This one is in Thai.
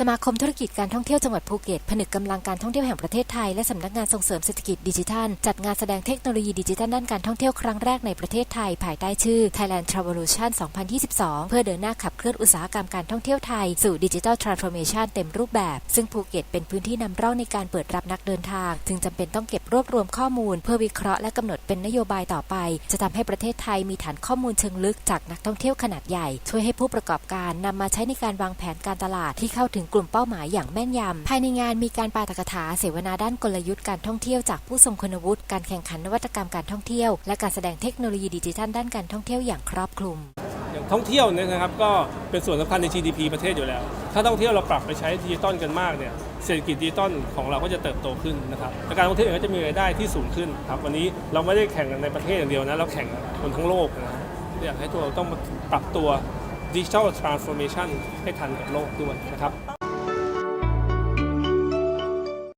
สมาคมธุรกิจการท่องเที่ยวจังหวัดภูเก็ตผนึกกำลังการท่องเที่ยวแห่งประเทศไทยและสำนักงานส่งเสริมเศรษฐกิจดิจิทัล จัดงานแสดงเทคโนโลยีดิจิทัลด้านการท่องเที่ยวครั้งแรกในประเทศไทย ภายใต้ชื่อ Thailand Travolution 2022 เพื่อเดินหน้าขับเคลื่อนอุตสาหกรรมการท่องเที่ยวไทย สู่ดิจิทัลทรานส์ฟอร์เมชันเต็มรูปแบบ ซึ่งภูเก็ตเป็นพื้นที่นำร่องในการเปิดรับนักเดินทาง จึงจำเป็นต้องเก็บรวบรวมข้อมูล เพื่อวิเคราะห์และกำหนดเป็นนโยบายต่อไป จะทำให้ประเทศไทยมีฐานข้อมูลเชิงลึกจากนักท่องเที่ยวขนาดใหญ่ ช่วยให้ผู้ประกอบการนำมาใช้ในการวางแผนการตลาดที่เข้าถึงกลุ่มเป้าหมายอย่างแม่นยำ ภายในงานมีการปาฐกถาเสวนาด้านกลยุทธ์การท่องเที่ยวจากผู้ทรงคุณวุฒิ การแข่งขันนวัตกรรมการท่องเที่ยว และการแสดงเทคโนโลยีดิจิทัลด้านการท่องเที่ยวอย่างครอบคลุม อย่างท่องเที่ยวเนี่ยนะครับก็เป็นส่วนสำคัญใน GDP ประเทศอยู่แล้ว ถ้าท่องเที่ยวเราปรับไปใช้ดิจิตอลกันมากเนี่ยเศรษฐกิจดิจิตอลของเราก็จะเติบโตขึ้นนะครับและการท่องเที่ยวก็จะมีรายได้ที่สูงขึ้นครับวันนี้เราไม่ได้แข่งกันในประเทศอย่างเดียวนะเราแข่งกับคนทั้งโลกนะอยากให้ตัวเราต้องมาปรับตัวดิจิทัลทรานส์ฟอร์เมชันให้ทันกับโลกด้วยนะครับ